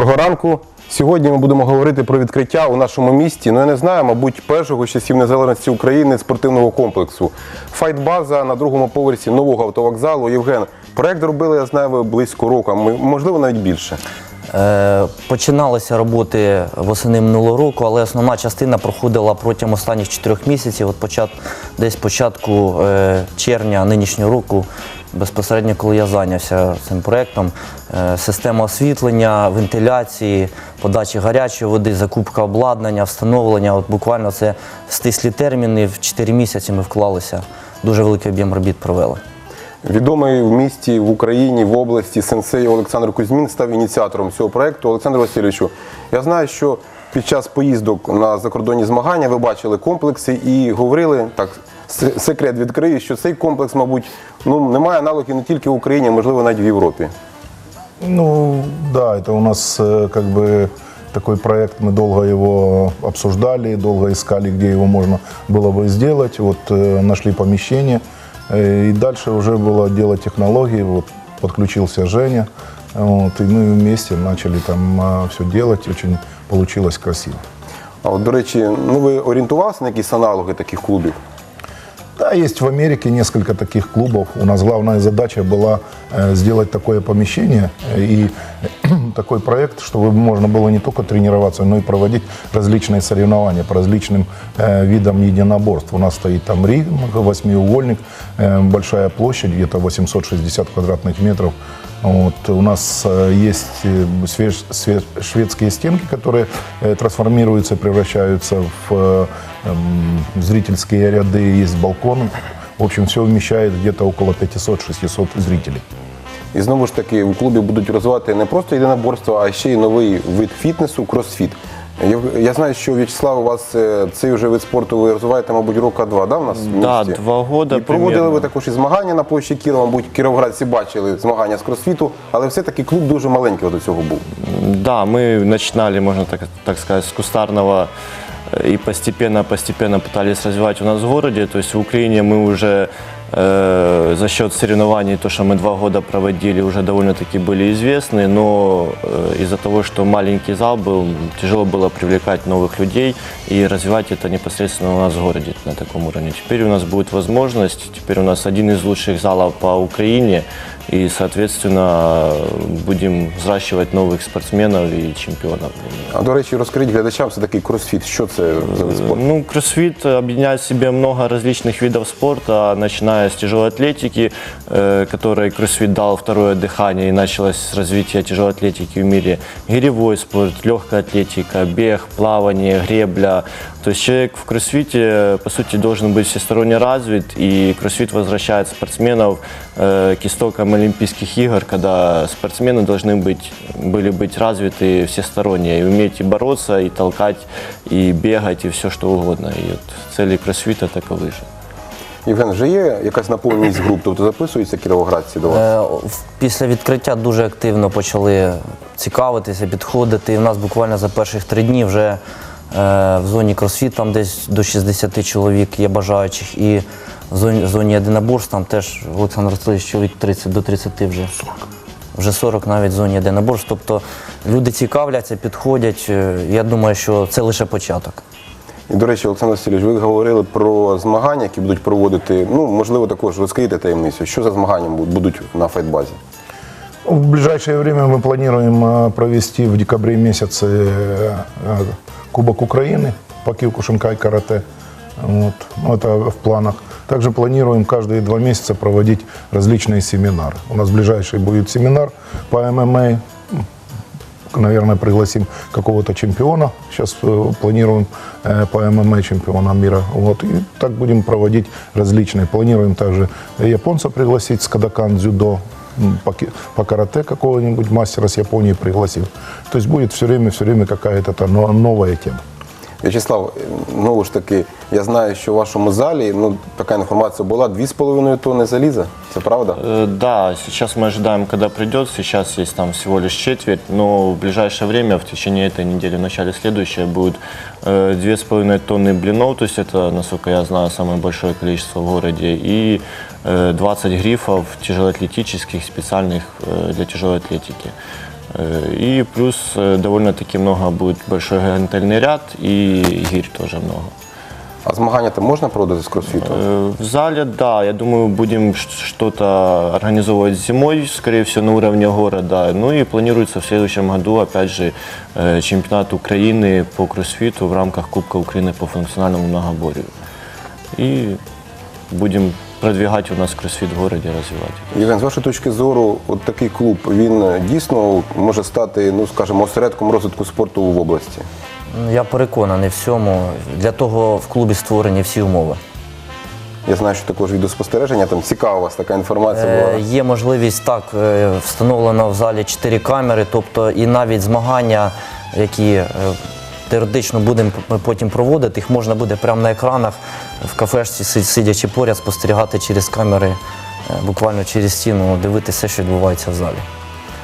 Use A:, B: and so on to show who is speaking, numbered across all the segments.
A: Доброго ранку. Сьогодні ми будемо говорити про відкриття у нашому місті. Ну я не знаю, мабуть, першого часів незалежності України спортивного комплексу. Файтбаза на другому поверсі нового автовокзалу. Євген, проект робили, я знаю, ви близько року, можливо навіть більше.
B: Е, Починалися роботи восени минулого року, але основна частина проходила протягом останніх чотирьох місяців. От почат, десь початку е, червня нинішнього року, безпосередньо коли я зайнявся цим проєктом, е, система освітлення, вентиляції, подачі гарячої води, закупка обладнання, встановлення. От буквально це стислі терміни. В 4 місяці ми вклалися. Дуже великий об'єм робіт провели.
A: Відомий в місті, в Україні, в області сенсей Олександр Кузьмін став ініціатором цього проекту. Олександр Васильовичу, я знаю, що під час поїздок на закордонні змагання ви бачили комплекси і говорили так с- Секрет відкрию, що цей комплекс, мабуть, ну немає аналогів не тільки в Україні, а можливо навіть в Європі.
C: Ну, да, это у нас э, как бы такой проект, мы долго его обсуждали, долго искали, где его можно было бы сделать. Вот э, нашли помещение, э, и дальше уже было дело технологий. Вот подключился Женя, вот, и мы вместе начали там все делать. Очень получилось красиво.
A: А от, до речі, ну ви орієнтувалися на якісь аналоги таких клубів?
C: Да, есть в Америке несколько таких клубов. У нас главная задача была э, сделать такое помещение э, и такой проект, чтобы можно было не только тренироваться, но и проводить различные соревнования по различным э, видам единоборств. У нас стоит там ринг, восьмиугольник, э, большая площадь, где-то 860 квадратных метров. Вот. У нас э, есть э, шведские стенки, которые э, трансформируются, превращаются в э, зрительские ряды, есть балконы. В общем, все вмещает где-то около 500-600 зрителей.
A: І знову ж таки, у клубі будуть розвивати не просто єдиноборство, а ще й новий вид фітнесу кросфіт. Я, я знаю, що В'ячеслав, у вас е, цей вже вид спорту ви розвиваєте, мабуть, рока два, да, у нас в
D: Да,
A: місті?
D: два года
A: І проводили
D: примерно.
A: ви також і змагання на площі Кірова, мабуть, кіровоградці бачили змагання з кросфіту, але все-таки клуб дуже маленький до цього був.
D: Да, мы начинали, можно так, так сказать, с кустарного э, и постепенно-постепенно пытались развивать у нас в городе. То есть в Украине мы уже э, за счет соревнований, то, что мы два года проводили, уже довольно-таки были известны, но э, из-за того, что маленький зал был, тяжело было привлекать новых людей и развивать это непосредственно у нас в городе на таком уровне. Теперь у нас будет возможность, теперь у нас один из лучших залов по Украине, и, соответственно, будем взращивать новых спортсменов и чемпионов.
A: А до речі, розкажіть глядачам все таки кросфіт. Що це за вид спорту?
D: Ну, кроссфит объединяет в себе много различных видов спорта, начиная с тяжелой атлетики, э, которой кроссфит дал второе дыхание и началось развитие тяжелой атлетики в мире, гиревой спорт, легкая атлетика, бег, плавание, гребля. То есть человек в кроссфите, по сути, должен быть всесторонне развит, и кроссфит возвращает спортсменов э, к истокам Олимпийских игр, когда спортсмены должны быть, были быть развиты всесторонне, и уметь и бороться, и толкать, и бегать, и все что угодно. И вот цели кроссфита таковы же.
A: Євген, вже є якась наповненість груп, тобто записуються кіровоградці до вас?
B: Е, в- Після відкриття дуже активно почали цікавитися, підходити. І в нас буквально за перших три дні вже е, в зоні кросфіт там десь до 60 чоловік є бажаючих. І в зоні, в зоні єдиноборств там теж Олександр Васильович чоловік 30 до 30 вже. 40. Вже 40 навіть в зоні єдиноборств. Тобто люди цікавляться, підходять. Е, Я думаю, що це лише початок.
A: І, до речі, Олександр Васильович, ви говорили про змагання, які будуть проводити. Ну, можливо, також розкрийте таємницю. Що за змагання будуть- будуть на файтбазі?
C: В ближайшее время мы планируем э, провести в декабре месяце э, э, Кубок Украины по киокушинкай карате. Вот. Ну, это в планах. Также планируем каждые два месяца проводить различные семинары. У нас ближайший будет семинар по ММА. Наверное, пригласим какого-то чемпиона. Сейчас э, планируем э, по ММА чемпиона мира. Вот. И так будем проводить различные. Планируем также японца пригласить с Кадакан дзюдо м, по, ки- по карате какого-нибудь мастера с Японии пригласим. То есть будет все время, все время какая-то та но- новая тема.
A: В'ячеслав, знову ж таки, я знаю, що в вашому залі ну, така інформація була 2,5 тонни заліза. Це правда?
D: Э, Да, сейчас мы ожидаем, когда придет. Сейчас есть там всего лишь четверть, но в ближайшее время, в течение этой недели, в начале следующей, будет э, две с половиной тонны блинов, то есть это, насколько я знаю, самое большое количество в городе, и э, 20 грифов тяжелоатлетических, специальных э, для тяжелой атлетики. Э, И плюс э, довольно-таки много будет большой гантельный ряд и гирь тоже много.
A: А змагання там можна проводити з кросфіту?
D: Э, В зале, да, я думаю, будем ш- что-то организовывать зимой, скорее всего, на уровне города. Ну и планируется в следующем году, опять же, э, чемпионат Украины по кроссфиту в рамках Кубка Украины по функциональному многоборью. И будем продвигать у нас кроссфит в городе, развивать.
A: Євген, з вашої точки зору, от такий клуб він е, дійсно може стати, ну скажімо, осередком розвитку спорту в області.
B: Я переконаний в цьому. Для того в клубі створені всі умови.
A: Я знаю, що також відеоспостереження, там цікава у вас така інформація
B: Е,
A: була.
B: Є можливість так, е, встановлено в залі 4 камери, тобто і навіть змагання, які е, теоретично будемо п- потім проводити, їх можна буде прямо на екранах в кафешці, си- сидячи поряд, спостерігати через камери, е, буквально через стіну, дивитися, що відбувається в залі.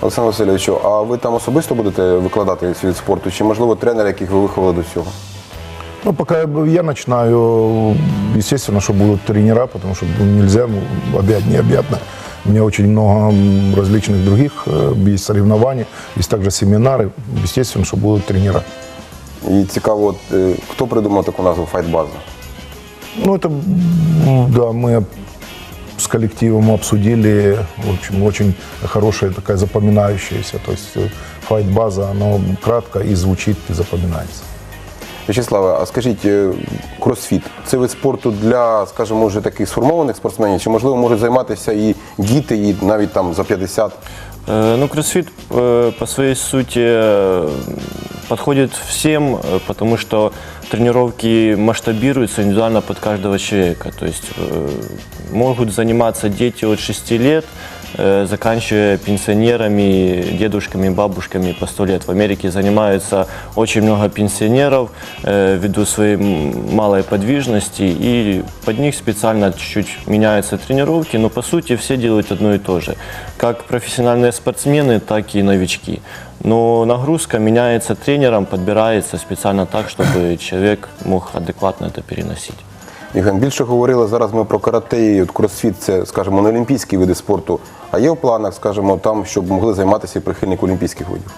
A: Олександр Васильовичу, а ви там особисто будете викладати свій від спорту? Чи можливо тренер, яких ви виховали до цього?
C: Ну, пока я начинаю, естественно, что будут тренера, потому что ну, нельзя, ну, объять необъятно. У меня очень много м, различных других э, есть соревнований, есть также семинары. Естественно, что будут тренера.
A: І цікаво, от, е, хто придумав таку назву файтбаза?
C: Ну, это, м, да, мы с коллективом обсудили, в общем, очень хорошая такая запоминающаяся, то есть э, файт-база, оно кратко и звучит, и запоминается.
A: Вячеславе, а скажіть, е, кросфіт це вид спорту для, скажімо, вже таких сформованих спортсменів, чи можливо можуть займатися і діти, і навіть там за 50?
D: Э, Ну, кроссфит э, по своей сути э, подходит всем, э, потому что тренировки масштабируются индивидуально под каждого человека. То есть э, могут заниматься дети от 6 лет, э, заканчивая пенсионерами, дедушками, бабушками по 100 лет. В Америке занимаются очень много пенсионеров э, ввиду своей м, малой подвижности, и под них специально чуть-чуть меняются тренировки, но по сути все делают одно и то же. Как профессиональные спортсмены, так и новички. Но нагрузка меняется тренером, подбирается специально так, чтобы человек мог адекватно это переносить.
A: Євген, більше говорили зараз ми про карате і от кросфіт, це, скажімо, не олімпійські види спорту. А є в планах, скажімо, там, щоб могли займатися і прихильники олімпійських видів?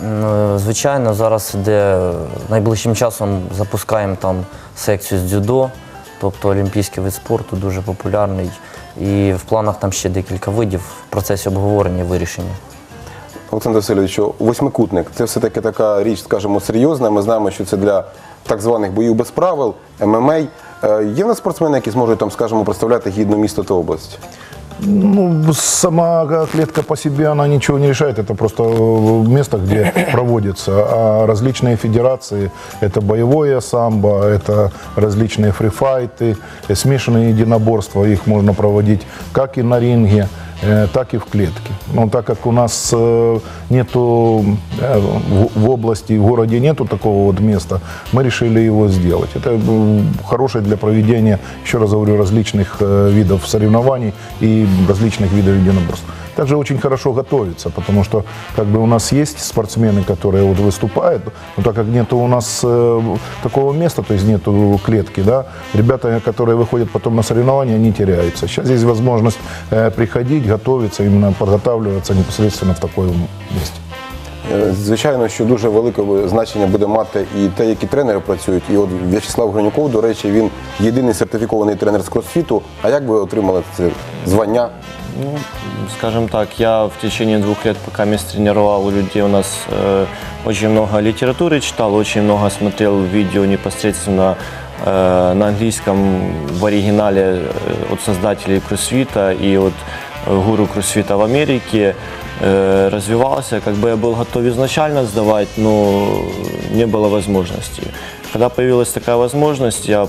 B: Ну, Звичайно, зараз іде найближчим часом запускаємо там секцію з дзюдо, тобто олімпійський вид спорту дуже популярний. І в планах там ще декілька видів в процесі обговорення вирішення.
A: Олександр Васильович, восьмикутник це все-таки така річ, скажімо, серйозна. Ми знаємо, що це для так званих боїв без правил, ММА. Е, Є в нас спортсмени, які зможуть там, скажімо, представляти гідно місто та область?
C: Ну, сама клетка по себе, она ничего не решает. Это просто э, место, где проводится. А различные федерации, это боевое самбо, это различные фрифайты, э, смешанные единоборства. Их можно проводить как и на ринге, э, так и в клетке. Но так как у нас э, нету э, в- области, в городе нету такого вот места, мы решили его сделать. Это хорошее для проведения, еще раз говорю, различных э, видов соревнований и различных видов единоборств. Также очень хорошо готовиться, потому что как бы у нас есть спортсмены, которые вот выступают, но так как нету у нас э, такого места, то есть нету клетки, да, ребята, которые выходят потом на соревнования, они теряются. Сейчас есть возможность э, приходить, готовиться, именно подготавливаться непосредственно в таком месте.
A: Е, Звичайно, що дуже велике значення буде мати і те, які тренери працюють. І от В'ячеслав Гронюков, до речі, він єдиний сертифікований тренер з кросфіту. А як ви отримали це звання?
D: Ну, скажем так, я в течение двух лет, пока мест тренировал у людей, у нас э, очень много литературы читал, очень много смотрел видео непосредственно э, на английском в оригинале э, от создателей кроссфита и от э, гуру кроссфита в Америке. Э, развивался, как бы я был готов изначально сдавать, но не было возможности. Когда появилась такая возможность, я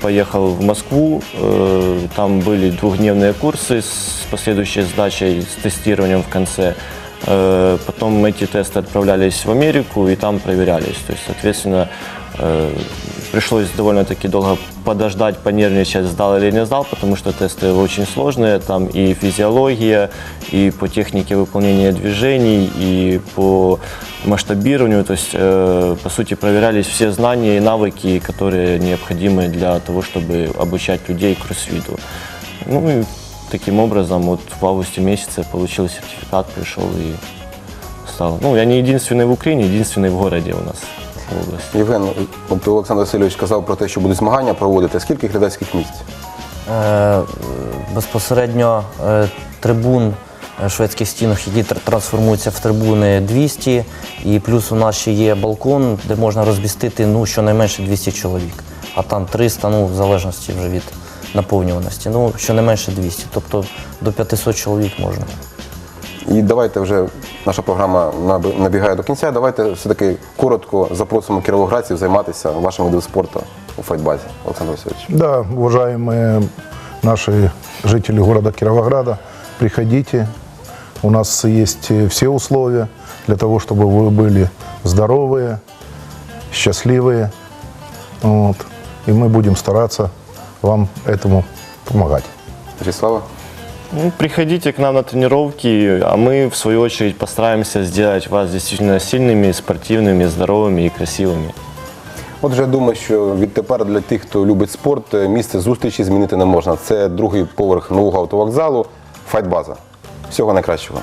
D: поехал в Москву, э, там были двухдневные курсы с последующей сдачей, с тестированием в конце. Э, Потом эти тесты отправлялись в Америку и там проверялись. То есть, соответственно, э, пришлось довольно-таки долго подождать, понервничать, сдал или не сдал, потому что тесты очень сложные, там и физиология, и по технике выполнения движений, и по масштабированию, то есть, э, по сути, проверялись все знания и навыки, которые необходимы для того, чтобы обучать людей кроссфиту. Ну и таким образом, вот в августе месяце получил сертификат, пришел и стал. Ну, я не единственный в Украине, единственный в городе у нас в области.
A: Євген, от Олександр Васильович казав про те, що будуть змагання проводити. Скільки глядацьких місць?
B: Е, безпосередньо е, трибун е, шведських стінах, які тр- трансформуються в трибуни 200, і плюс у нас ще є балкон, де можна розмістити ну, щонайменше 200 чоловік, а там 300, ну, в залежності вже від наповнюваності. Ну, щонайменше 200, тобто до 500 чоловік можна.
A: І давайте вже наша програма наби- набігає до кінця. Давайте все-таки коротко запросимо кіровоградців займатися вашим видом спорту у файтбазі. Олександр Васильович.
C: Да, уважаемые наши жители города Кировограда, приходите. У нас есть э, все условия для того, чтобы вы были здоровые, счастливые. Вот. И мы будем стараться вам этому помогать.
A: Вячеслава.
D: Ну, приходите к нам на тренировки, а мы, в свою очередь, постараемся сделать вас действительно сильными, спортивными, здоровыми и красивыми.
A: Отже, я думаю, що відтепер для тих, хто любить спорт, е, місце зустрічі змінити не можна. Це другий поверх нового автовокзалу, файтбаза. Всього найкращого.